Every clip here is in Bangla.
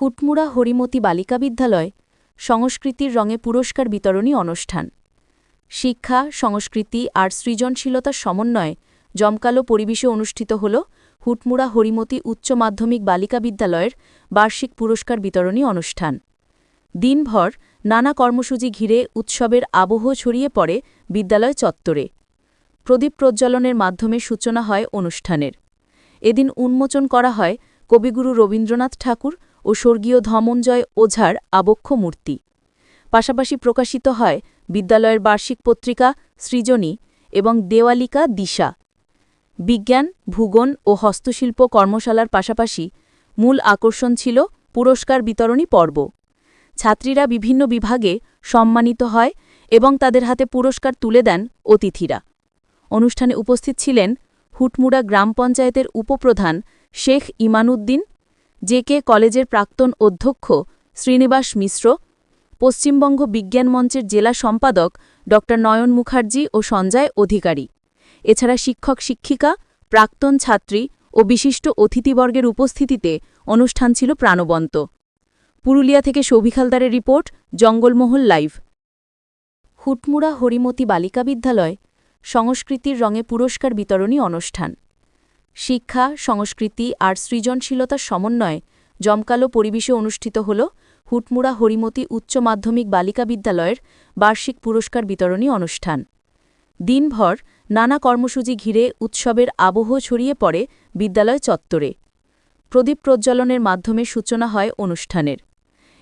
হুটমুড়া হরিমতি বালিকা বিদ্যালয় সংস্কৃতির রঙে পুরস্কার বিতরণী অনুষ্ঠান। শিক্ষা, সংস্কৃতি আর সৃজনশীলতার সমন্বয়ে জমকালো পরিবেশে অনুষ্ঠিত হল হুটমুড়া হরিমতি উচ্চ মাধ্যমিক বালিকা বিদ্যালয়ের বার্ষিক পুরস্কার বিতরণী অনুষ্ঠান। দিনভর নানা কর্মসূচি ঘিরে উৎসবের আবহ ছড়িয়ে পড়ে বিদ্যালয় চত্বরে। প্রদীপ প্রজ্বলনের মাধ্যমে সূচনা হয় অনুষ্ঠানের। এদিন উন্মোচন করা হয় কবিগুরু রবীন্দ্রনাথ ঠাকুর ও স্বর্গীয় ধমঞ্জয় ওঝার আবক্ষ মূর্তি। পাশাপাশি প্রকাশিত হয় বিদ্যালয়ের বার্ষিক পত্রিকা সৃজনী এবং দেওয়ালিকা দিশা। বিজ্ঞান, ভূগোল ও হস্তশিল্প কর্মশালার পাশাপাশি মূল আকর্ষণ ছিল পুরস্কার বিতরণী পর্ব। ছাত্রীরা বিভিন্ন বিভাগে সম্মানিত হয় এবং তাদের হাতে পুরস্কার তুলে দেন অতিথিরা। অনুষ্ঠানে উপস্থিত ছিলেন হুটমুড়া গ্রাম পঞ্চায়েতের উপপ্রধান শেখ ইমানুদ্দিন জে কে কলেজের প্রাক্তন অধ্যক্ষ শ্রীনিবাস মিশ্র, পশ্চিমবঙ্গ বিজ্ঞান মঞ্চের জেলা সম্পাদক ড. নয়ন মুখার্জি ও সঞ্জয় অধিকারী। এছাড়া শিক্ষক শিক্ষিকা, প্রাক্তন ছাত্রী ও বিশিষ্ট অতিথিবর্গের উপস্থিতিতে অনুষ্ঠান ছিল প্রাণবন্ত। পুরুলিয়া থেকে সৌভিখালদারের রিপোর্ট, জঙ্গলমহল লাইভ। হুটমুড়া হরিমতি বালিকা বিদ্যালয়, সংস্কৃতির রঙে পুরস্কার বিতরণী অনুষ্ঠান। শিক্ষা, সংস্কৃতি আর সৃজনশীলতার সমন্বয়ে জমকালো পরিবেশে অনুষ্ঠিত হল হুটমুড়া হরিমতি উচ্চ মাধ্যমিক বালিকা বিদ্যালয়ের বার্ষিক পুরস্কার বিতরণী অনুষ্ঠান। দিনভর নানা কর্মসূচি ঘিরে উৎসবের আবহ ছড়িয়ে পড়ে বিদ্যালয় চত্বরে। প্রদীপ প্রজ্বলনের মাধ্যমে সূচনা হয় অনুষ্ঠানের।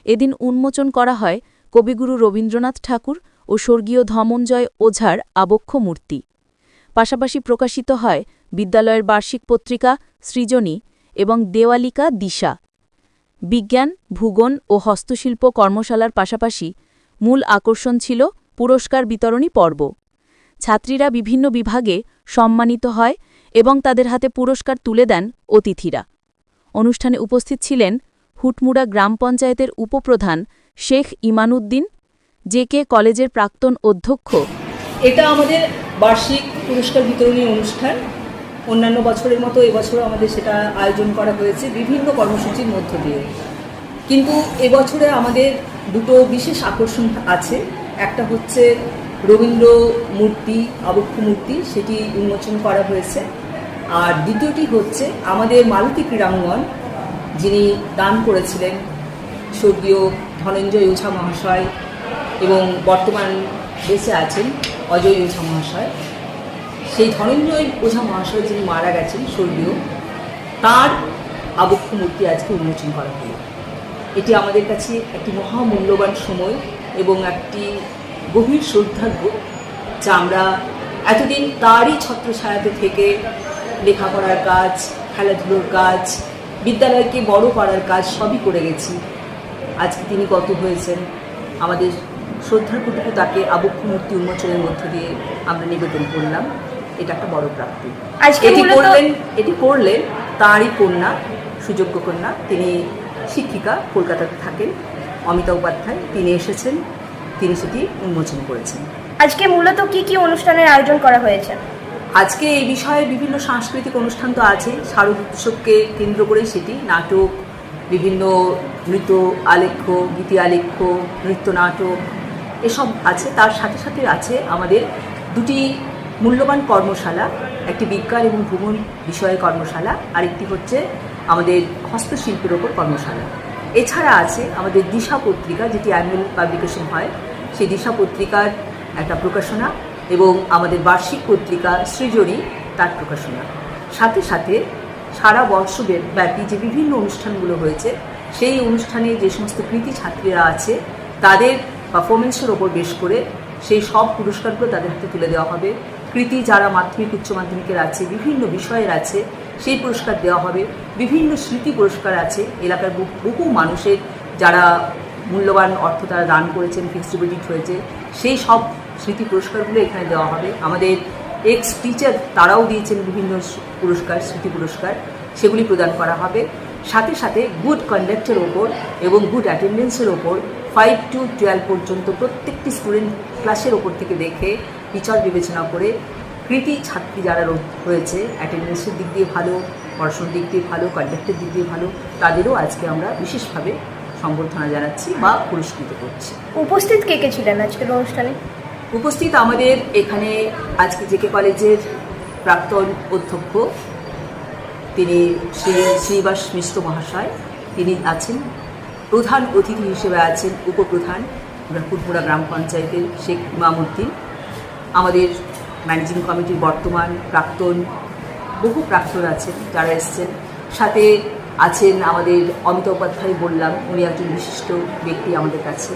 এদিন উন্মোচন করা হয় কবিগুরু রবীন্দ্রনাথ ঠাকুর ও স্বর্গীয় ধমঞ্জয় ওঝার আবক্ষ মূর্তি। পাশাপাশি প্রকাশিত হয় বিদ্যালয়ের বার্ষিক পত্রিকা সৃজনী এবং দেওয়ালিকা দিশা। বিজ্ঞান, ভূগোল ও হস্তশিল্প কর্মশালার পাশাপাশি মূল আকর্ষণ ছিল পুরস্কার বিতরণী পর্ব। ছাত্রীরা বিভিন্ন বিভাগে সম্মানিত হয় এবং তাদের হাতে পুরস্কার তুলে দেন অতিথিরা। অনুষ্ঠানে উপস্থিত ছিলেন হুটমুড়া গ্রাম পঞ্চায়েতের উপপ্রধান শেখ ইমানুদ্দিন জে কে কলেজের প্রাক্তন অধ্যক্ষ। এটা আমাদের বার্ষিক পুরস্কার বিতরণী অনুষ্ঠান। অন্যান্য বছরের মতো এবছরও আমাদের সেটা আয়োজন করা হয়েছে বিভিন্ন কর্মসূচির মধ্য দিয়ে। কিন্তু এবছরে আমাদের দুটো বিশেষ আকর্ষণ আছে। একটা হচ্ছে রবীন্দ্র মূর্তি আবক্ষ মূর্তি, সেটি উন্মোচন করা হয়েছে। আর দ্বিতীয়টি হচ্ছে আমাদের মালতী ক্রীড়াঙ্গন, যিনি দান করেছিলেন স্বর্গীয় ধনঞ্জয় ওঝা মহাশয় এবং বর্তমান বেঁচে আছেন অজয় ওঝা মহাশয়। সেই ধনঞ্জয় ওঝা মহাশয় যিনি মারা গেছেন, স্বর্গীয়, তার আবক্ষ মূর্তি আজকে উন্মোচন করা হলো। এটি আমাদের কাছে একটি মহামূল্যবান সময় এবং একটি গভীর শ্রদ্ধার্ঘ, যা আমরা এতদিন তারই ছত্রছায়াতে থেকে লেখাপড়ার কাজ, খেলাধুলোর কাজ, বিদ্যালয়কে বড় করার কাজ সবই করে গেছি। আজকে তিনি কত হয়েছেন, আমাদের শ্রদ্ধার প্রতিকূ তাকে আবক্ষ মূর্তি উন্মোচনের মধ্য দিয়ে আমরা নিবেদন করলাম। এটা একটা বড় প্রাপ্তি। এটি করলেন এটি করলেন তাঁরই কন্যা সুযোগ্য কন্যা। তিনি শিক্ষিকা কলকাতাতে থাকেন। অমিতা উপাধ্যায় তিনি এসেছেন। তিনি সেটি উন্মোচন করেছেন। আজকে মূলত কি কি অনুষ্ঠানের আয়োজন করা হয়েছে? আজকে এই বিষয়ে বিভিন্ন সাংস্কৃতিক অনুষ্ঠান তো আছে। শারদ উৎসবকে কেন্দ্র করে সেটি। নাটক বিভিন্ন নৃত্য আলেখ্য গীতি আলেখ্য নৃত্য নাটক এসব আছে, তার সাথে সাথে আছে আমাদের দুটি মূল্যবান কর্মশালা, একটি বিজ্ঞান এবং ভ্রমণ বিষয়ে কর্মশালা, আরেকটি হচ্ছে আমাদের হস্তশিল্পের ওপর কর্মশালা। এছাড়া আছে আমাদের দিশা পত্রিকা, যেটি অ্যানুয়াল পাবলিকেশন হয়। সেই দিশা পত্রিকার একটা প্রকাশনা এবং আমাদের বার্ষিক পত্রিকা সৃজনী, তার প্রকাশনা। সাথে সাথে সারা বর্ষ ব্যাপী যে বিভিন্ন অনুষ্ঠানগুলো হয়েছে, সেই অনুষ্ঠানে যে সমস্ত কৃতি ছাত্রীরা আছে, তাদের পারফরমেন্সের ওপর বেশ করে সেই সব পুরস্কারগুলো তাদের হাতে তুলে দেওয়া হবে। কৃতি যারা মাধ্যমিক, উচ্চ মাধ্যমিকের আছে, বিভিন্ন বিষয়ের আছে, সেই পুরস্কার দেওয়া হবে। বিভিন্ন স্মৃতি পুরস্কার আছে। এলাকার বহু- মানুষের যারা মূল্যবান অর্থ তারা দান করেছেন ডিপোজিট হয়েছে, সেই সব স্মৃতি পুরস্কারগুলো এখানে দেওয়া হবে। আমাদের এক্স টিচার তারাও দিয়েছেন বিভিন্ন পুরস্কার, স্মৃতি পুরস্কার। সেগুলি প্রদান করা হবে। সাথে সাথে গুড কন্ডাক্টের ওপর এবং গুড অ্যাটেন্ডেন্সের ওপর ফাইভ টু টুয়েলভ পর্যন্ত প্রত্যেকটি স্টুডেন্ট ক্লাসের ওপর থেকে দেখে বিচার বিবেচনা করে কৃতি ছাত্রী যারা রয়েছে অ্যাটেন্ডেন্সের দিক দিয়ে ভালো পড়াশোনার দিক দিয়ে ভালো কন্ডাক্টের দিক দিয়ে ভালো তাদেরও আজকে আমরা বিশেষভাবে সম্বর্ধনা জানাচ্ছি বা পুরস্কৃত করছি। উপস্থিত কে কে ছিলেন আজকের অনুষ্ঠানে? উপস্থিত আমাদের এখানে আজকে জেকে কলেজের প্রাক্তন অধ্যক্ষ তিনি শ্রী শ্রীবাস মিশ্র মহাশয়। তিনি আছেন, প্রধান অতিথি হিসেবে আছেন উপপ্রধান ফুটপুরা গ্রাম পঞ্চায়েতের শেখ ইমামুদ্দিন আমাদের ম্যানেজিং কমিটির বর্তমান প্রাক্তন, বহু প্রাক্তন আছেন যারা এসছেন। সাথে আছেন আমাদের অমিতাভ উপাধ্যায় বললাম, উনি একজন বিশিষ্ট ব্যক্তি আমাদের কাছে।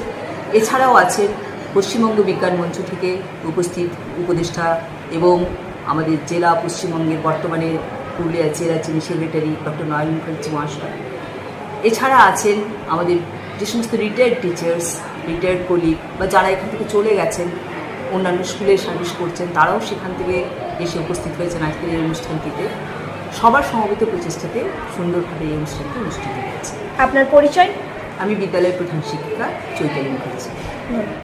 এছাড়াও আছেন পশ্চিমবঙ্গ বিজ্ঞান মঞ্চ থেকে উপস্থিত উপদেষ্টা এবং আমাদের জেলা পশ্চিমবঙ্গের বর্তমানে পুরুলিয়া জেলা যিনি সেক্রেটারি ডক্টর নয়ন মুখার্জি মহাশয়। এছাড়া আছেন আমাদের যে সমস্ত রিটায়ার্ড টিচার্স রিটায়ার্ড কলিগ বা যারা এখান থেকে চলে গেছেন অন্যান্য স্কুলে সার্ভিস করছেন তারাও সেখান থেকে এসে উপস্থিত হয়েছেন আজকের এই অনুষ্ঠানটিতে। সবার সমবেত প্রচেষ্টাতে সুন্দরভাবে এই অনুষ্ঠানটি অনুষ্ঠিত হয়েছে। আপনার পরিচয়? আমি বিদ্যালয়ের প্রধান শিক্ষিকা চৈতালি মুখার্জি।